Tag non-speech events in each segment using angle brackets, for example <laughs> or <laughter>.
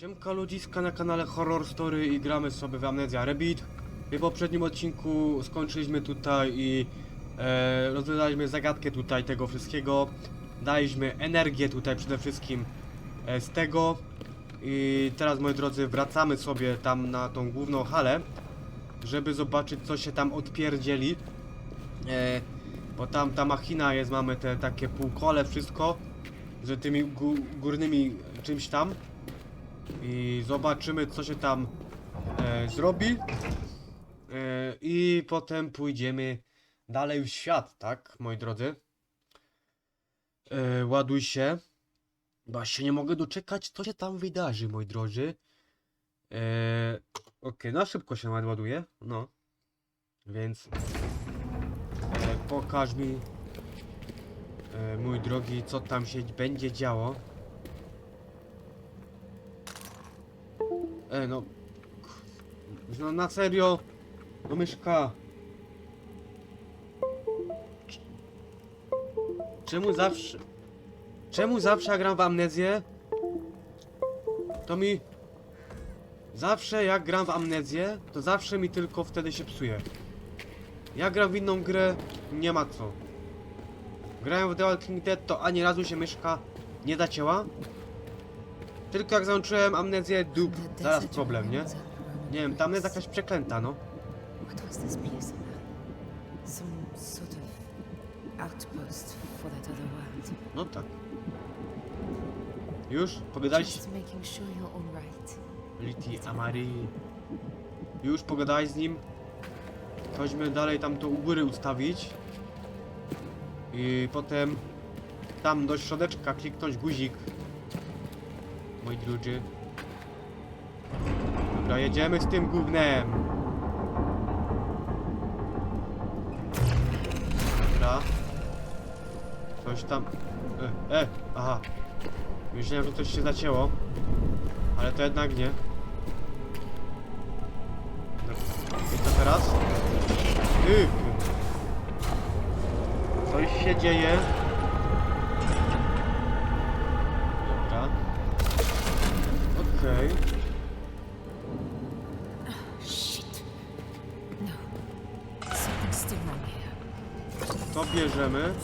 Siemka ludziska na kanale Horror Story i gramy sobie w Amnesia Rebit. W poprzednim odcinku skończyliśmy tutaj i e, rozwiązaliśmy zagadkę tutaj tego wszystkiego. Daliśmy energię tutaj przede wszystkim e, z tego. I teraz moi drodzy wracamy sobie tam na tą główną halę, żeby zobaczyć co się tam odpierdzieli. E, bo tam ta machina jest, mamy te takie półkole, wszystko z tymi gó górnymi czymś tam i zobaczymy co się tam e, zrobi. E, i potem pójdziemy dalej w świat, tak moi drodzy? E, ładuj się bo się nie mogę doczekać co się tam wydarzy moi drodzy. E, okej, no szybko się ładuje no. Więc e, pokaż mi e, mój drogi co tam się będzie działo E, no. No na serio. No myszka. Cz- Czemu zawsze. Czemu zawsze gram w amnezję? To mi. Zawsze jak gram w amnezję, to zawsze mi tylko wtedy się psuje. Jak gram w inną grę, nie ma co. Grałem w The Walking Dead, to ani razu się myszka nie zacięła. Tylko jak załączyłem amnezję, dup, zaraz problem, nie? Nie wiem, tam jest jakaś przeklęta, no. What was this place about? Some sort of outpost for that other world. No tak. Już? Pogadaliście? Just making sure you're all right. Liti Amari. Już pogadałeś z nim? Chodźmy dalej tam to u góry ustawić. I potem tam do środeczka kliknąć guzik. Moi drodzy. Dobra, jedziemy z tym gównem. Dobra. Coś tam... E, e, aha. Myślałem, że coś się zacięło. Ale to jednak nie. Dobra. I co teraz? Ty! Coś się dzieje. Bierzemy.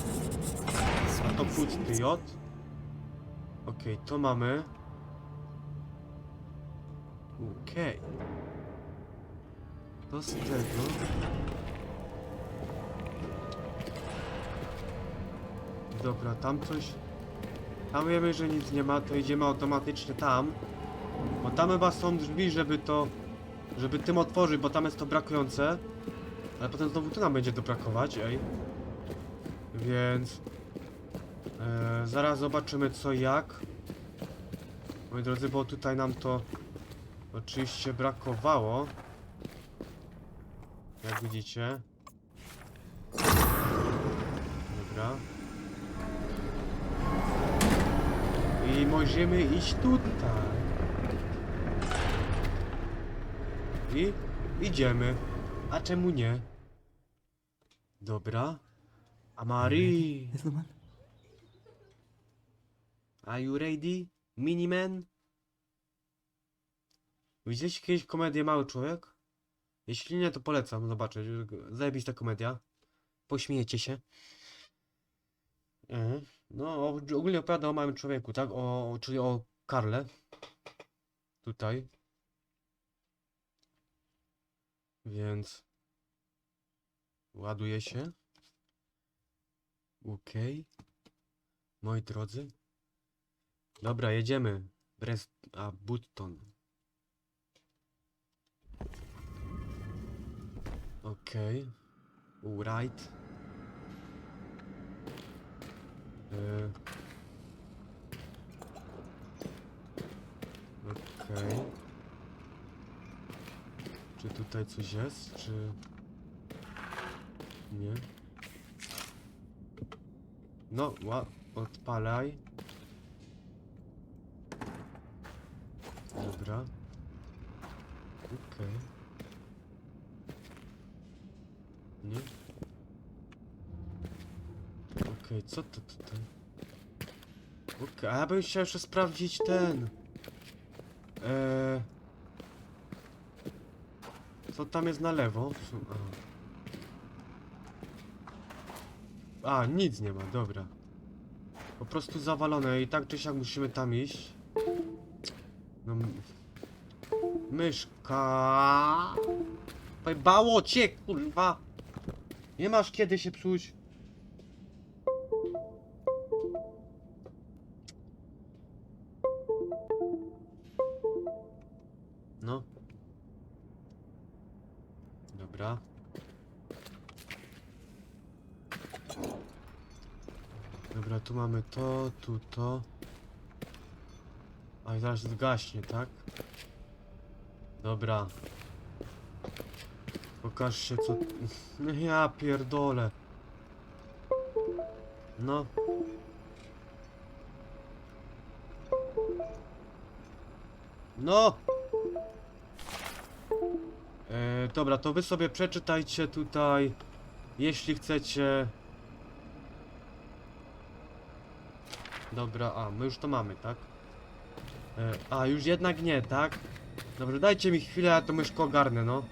A to one is- pusty J. Okej, to mamy. Okej. To z tego. Dobra, tam coś. Tam wiemy, że nic nie ma, to idziemy automatycznie tam. Bo tam chyba są drzwi, żeby to. Żeby tym otworzyć, bo tam jest to brakujące. Ale potem znowu tu nam będzie to brakować, ej. Więc. E, zaraz zobaczymy co jak. Moi drodzy, bo tutaj nam to oczywiście brakowało. Jak widzicie. Dobra. I możemy iść tutaj. I idziemy. A czemu nie? Dobra. Amari. Little? Are you ready? Miniman? Widzieliście kiedyś komedię Mały Człowiek? Jeśli nie, to polecam zobaczyć. Zajebista komedia. Pośmiejecie się. Mhm. No, ogólnie opowiada o Małym Człowieku, tak? O, czyli o Karle. Tutaj. Więc... Ładuje się. Okej. Moi drodzy. Dobra, jedziemy. Brest... a, Button. Okej. Right. E. Okej. Czy tutaj coś jest, czy... Nie. No, ła... odpalaj. Dobra. Okej. Nie? Okej, co to tutaj? Okej, a ja bym chciał jeszcze sprawdzić ten. Eee... Co tam jest na lewo? Su- A. Nic nie ma, dobra. Po prostu zawalone i tak czy siak musimy tam iść. No... Myszka... Pojebało cię, kurwa! Nie masz kiedy się psuć. No. Dobra. Dobra, tu mamy to, tu to. A i zaraz zgaśnie, tak? Dobra. Pokaż się co... <laughs> Ja pierdolę. No. No! E, dobra, to wy sobie przeczytajcie tutaj, jeśli chcecie. Dobra, a, my już to mamy, tak? E, a, już jednak nie, tak? Dobrze, dajcie mi chwilę, ja to myszko ogarnę, no.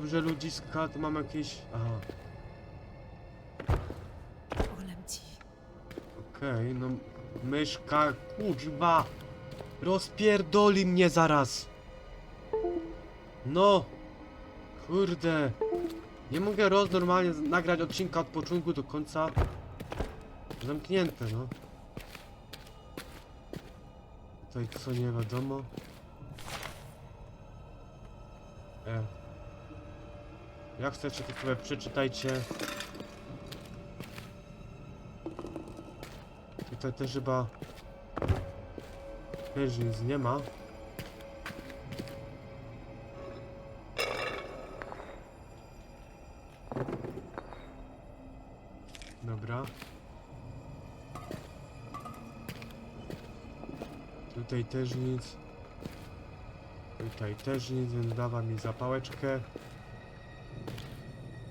Dobrze, ludziska, tu mam jakieś... Aha, Olem ci. okej, no... Myszka, kurwa! Rozpierdoli mnie zaraz! No! Kurde! Nie mogę roz normalnie z- nagrać odcinka od początku do końca. Zamknięte, no. Tutaj co nie wiadomo. Jak chcecie, to sobie przeczytajcie. Tutaj też chyba... Też nic nie ma. Dobra. Tutaj też nic. Tutaj też nic, więc dawa mi zapałeczkę.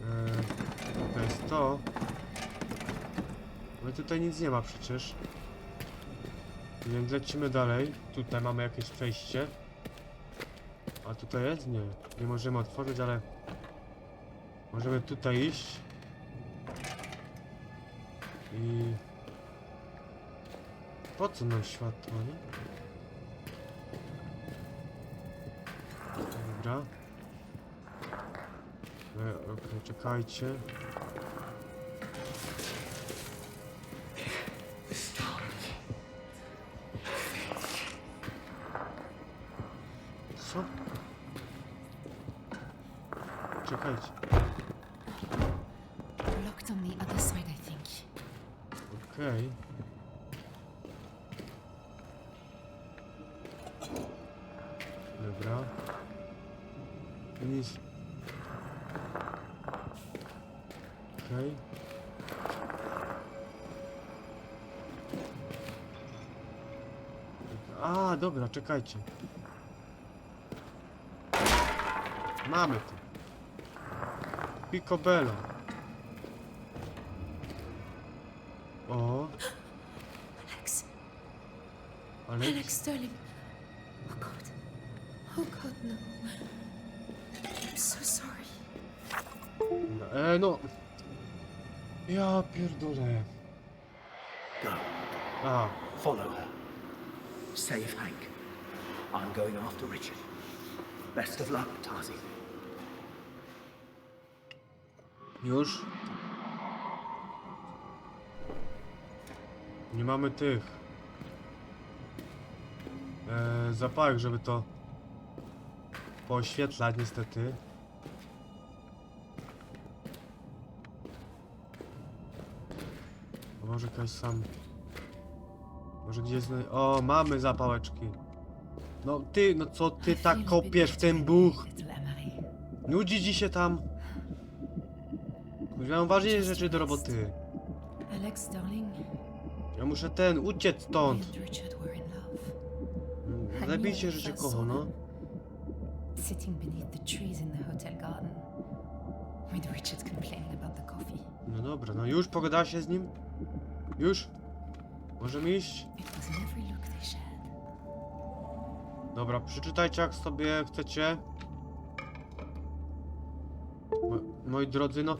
Eee, to jest to. No tutaj nic nie ma przecież. Więc lecimy dalej. Tutaj mamy jakieś przejście. A tutaj jest? Nie. Nie możemy otworzyć, ale... Możemy tutaj iść. I... Po co nam światło, nie? Dobra. E, Okej, czekajcie. Co? Czekajcie. Locked on the other side, I think. Okej. Dobra. Dobra, czekajcie. Mamy to. Picobello. O, Alex. ale... Alex Sterling. Oh God. Oh God, no. I'm so sorry. E, no. Ja pierdolę. Go. A, Follow her. Save Hank. I'm going after Richard. Best of luck, Tazi. już? Nie mamy tych. E, zapałek, żeby to pooświetlać niestety. Może jakaś sam... Może gdzieś... Zna... O, mamy zapałeczki. No ty, no co ty tak kopiesz w ten buch? Nudzi ci się tam. Mam ważniejsze rzeczy do roboty. Alex, darling, Ja muszę ten, uciec stąd. and Richard were in love. Mm, Zabijcie, że cię kocha, no. Sitting beneath the trees in the hotel garden, with Richard complaining about the coffee. No dobra, no już pogadała się z nim? Już? Możemy iść? Dobra, przeczytajcie jak sobie chcecie. Mo moi drodzy, no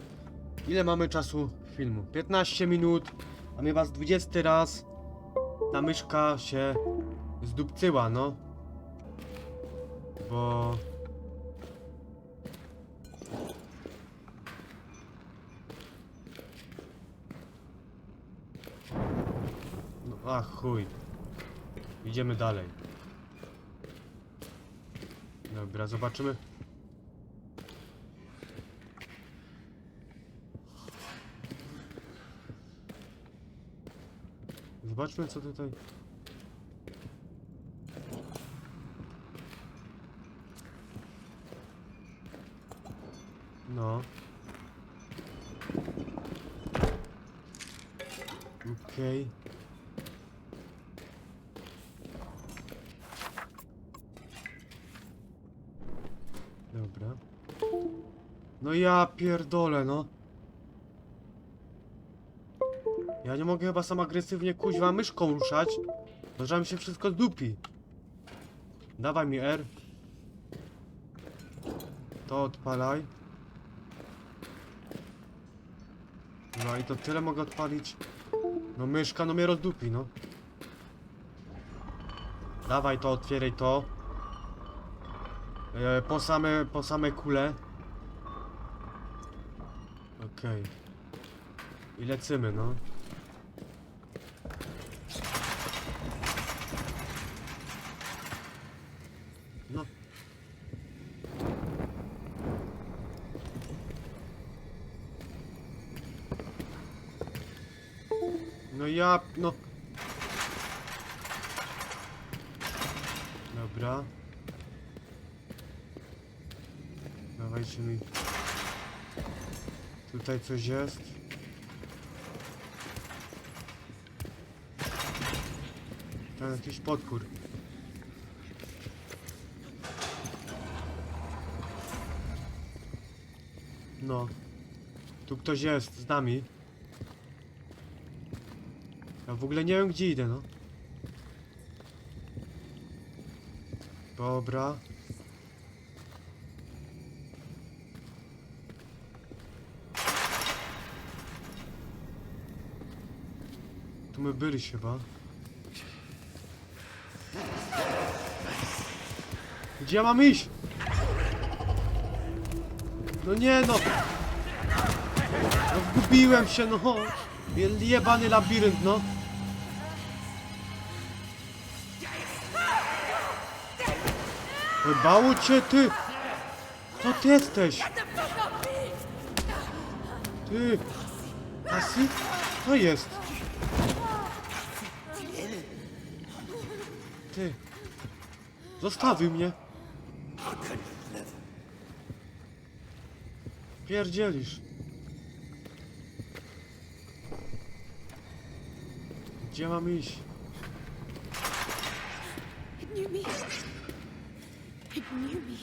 ile mamy czasu filmu? 15 minut, a mnie was 20 raz ta myszka się zdupcyła, no. Bo... Ach chuj. Idziemy dalej. Dobra, zobaczymy. Zobaczmy co tutaj. No. Okej. Dobra. No ja pierdolę, no. Ja nie mogę chyba sam agresywnie kuźwa myszką ruszać. Może się wszystko zdupi. Dawaj mi R. To odpalaj. No i to tyle mogę odpalić. No myszka, no mnie rozdupi, no. Dawaj to, otwieraj to. E, po same, po same kule. Okej. I lecimy, no. No. No ja, no. Dobra. Dawajcie mi. Tutaj coś jest. Tam jakiś podkór. No. Tu ktoś jest z nami. Ja w ogóle nie wiem gdzie idę, no. Dobra. Tu my byliśmy chyba. Gdzie ja mam iść? No nie no! No zgubiłem się no! Je- Jebany labirynt no! Wybało cię ty! Co ty jesteś? Ty! Asi? Co jest? Ty! Zostawił mnie! Pierdzielisz! Gdzie mam iść? It knew me. It knew me.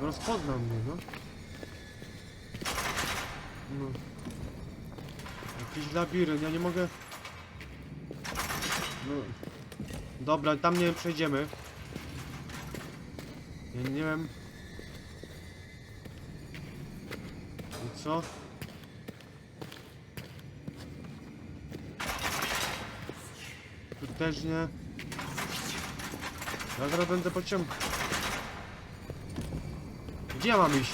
Rozpoznał mnie, no. No. Jakiś labirynt, ja nie mogę... Dobra, tam nie przejdziemy. Ja nie wiem... I co? Tu też nie. Ja zaraz będę pociąg. Gdzie ja mam iść?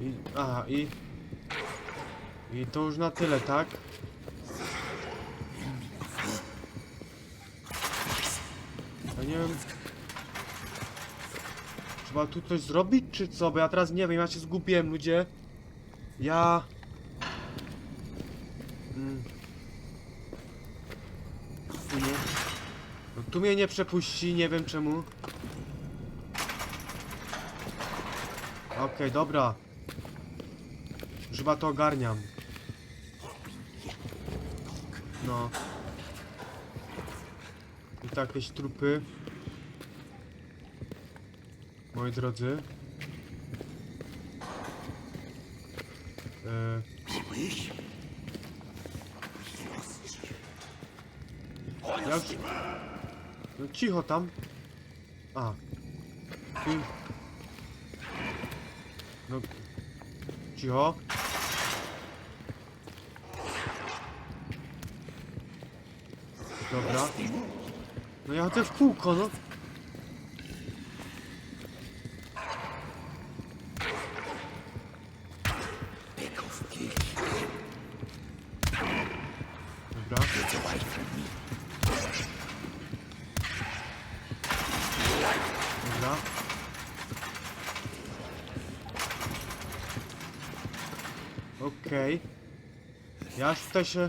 I, aha, i... I to już na tyle, tak? Nie wiem... Trzeba tu coś zrobić, czy co? Bo ja teraz nie wiem, ja się zgubiłem, ludzie. Ja... Mm. Tu nie... No, tu mnie nie przepuści, nie wiem czemu. Okej, dobra. Już chyba to ogarniam. No. I tak jakieś trupy. Moi drodzy. E, ja już... No cicho tam. A. Ty... No... Cicho. Dobra. No ja chodzę w kółko, no. Dobra. Dobra. Okej. Ja tutaj się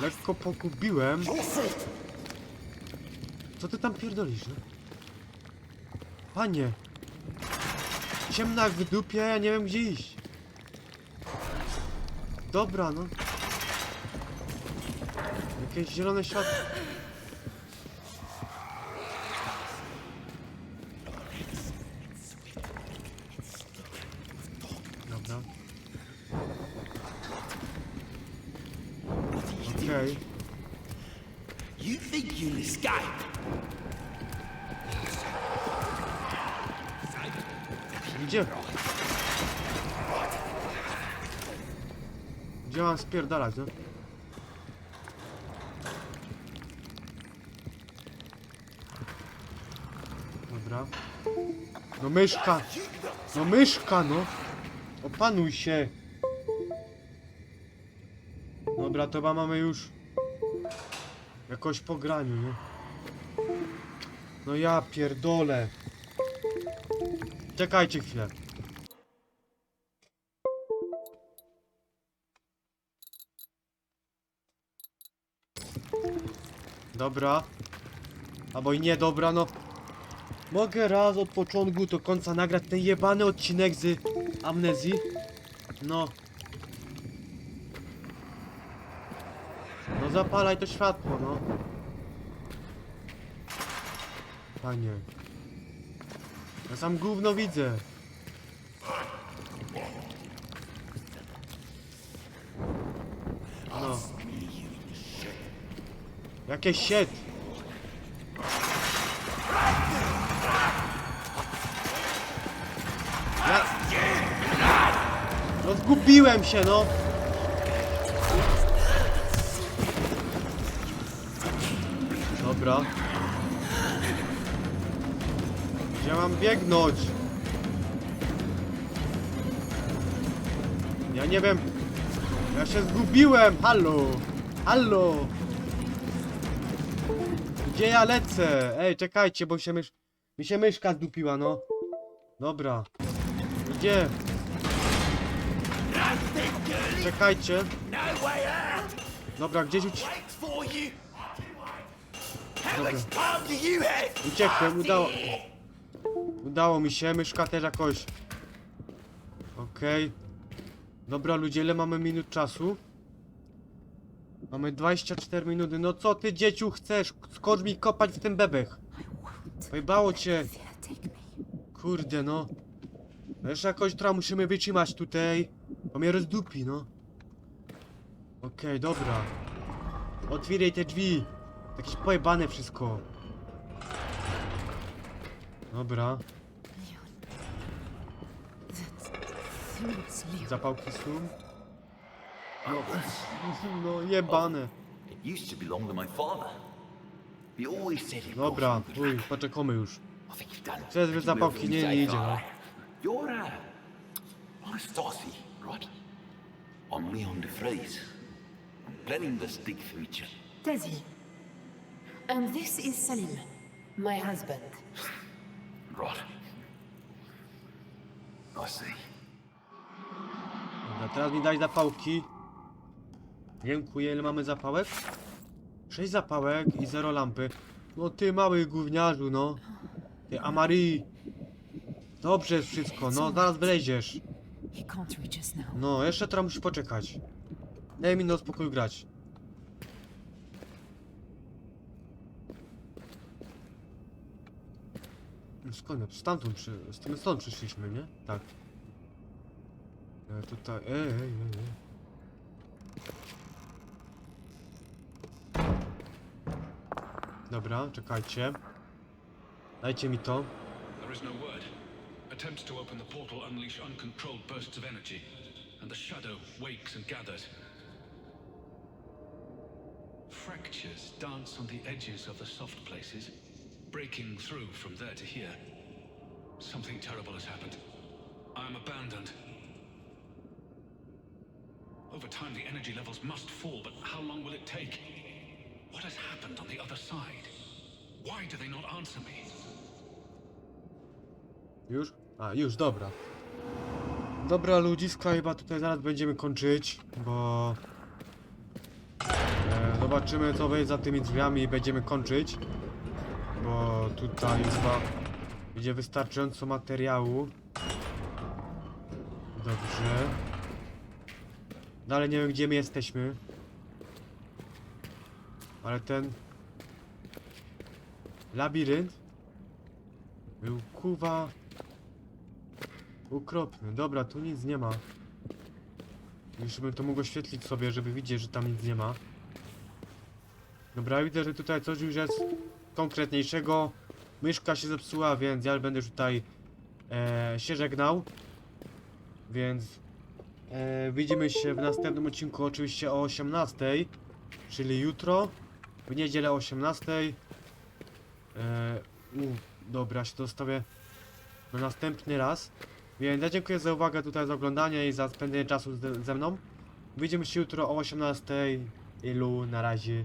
lekko pogubiłem. Co ty tam pierdolisz, no? Panie! Ciemno jak w dupie, ja nie wiem gdzie iść. Dobra, no. Jakieś zielone światło. Dobra. Okej. You think you'll escape? Gdzie? Gdzie mam spierdalać, no? Dobra. No myszka! No myszka, no! Opanuj się! Dobra, to chyba mamy już jakoś po graniu, nie? No ja pierdolę! Czekajcie chwilę. Dobra. Albo i nie, dobra, no. Mogę raz od początku do końca nagrać ten jebany odcinek z amnezji? No. Zapalaj to światło, no. Panie. Ja sam gówno widzę. No. Jakie shit. Ja... No zgubiłem się, no. Dobra. Gdzie mam biegnąć? Ja nie wiem. Ja się zgubiłem. Halo. Halo. Gdzie ja lecę? Ej, czekajcie, bo się mysz... Mi się myszka zdupiła, no. Dobra. Gdzie? Czekajcie. Dobra, gdzieś uci... Thanks for you! How Dobra. much time do you have? Uciekłem, udało... Udało mi się, myszka też jakoś... Okej. Dobra ludzie, ile mamy minut czasu? Mamy 24 minuty, no co ty dzieciu chcesz? Skocz mi kopać w ten bebech. Pojebało cię. Kurde no. No Jeszcze jakoś trochę musimy wytrzymać tutaj. Bo mnie rozdupi, no. Okej, dobra. Otwieraj te drzwi. Jakieś pojebane wszystko. Dobra. Zapałki sum. That's- No jebane. He Dobra, uj, poczekamy już. It. Przez zapałki nie, nie idzie, no. You're uh, right? I'm Leon de Vries. I'm planning this big future. Desi. And this is Salim, my husband. Right. I see. Dobra, teraz mi daj zapałki. Dziękuję, ile mamy zapałek? 6 zapałek i 0 lampy. No ty mały gówniarzu, no. Ty Amari. Dobrze jest wszystko, no zaraz wleziesz. No, jeszcze teraz musi poczekać. Daj mi na spokój grać. Skąd? Stamtąd przy... stąd przyszliśmy, nie? Tak. E, tutaj... Ej, ej, ej, ej. Dobra, czekajcie. Dajcie mi to. There is no word. Attempts to open the portal unleash uncontrolled bursts of energy, and the shadow wakes and gathers. Fractures dance on the edges of the soft places, breaking through from there to here. Something terrible has happened. I am abandoned. Over time, the energy levels must fall, but how long will it take? What has happened on the other side? Why do they not answer me? Już? A, już, dobra. Dobra, ludziska, chyba tutaj zaraz będziemy kończyć, bo... E, zobaczymy, co będzie za tymi drzwiami i będziemy kończyć. Bo tutaj już chyba będzie wystarczająco materiału. Dobrze. Dalej nie wiem, gdzie my jesteśmy. Ale ten... Labirynt był kuwa ukropny. Dobra, tu nic nie ma. Jeszcze bym to mógł oświetlić sobie, żeby widzieć, że tam nic nie ma. Dobra, widzę, że tutaj coś już jest konkretniejszego. Myszka się zepsuła, więc ja będę już tutaj e, się żegnał. Więc e, widzimy się w następnym odcinku oczywiście o 18, czyli jutro. W niedzielę o 18. E, u, dobra, się dostawię na następny raz. Więc ja dziękuję za uwagę tutaj, za oglądanie i za spędzenie czasu ze, ze mną. Widzimy się jutro o 18. Ilu na razie.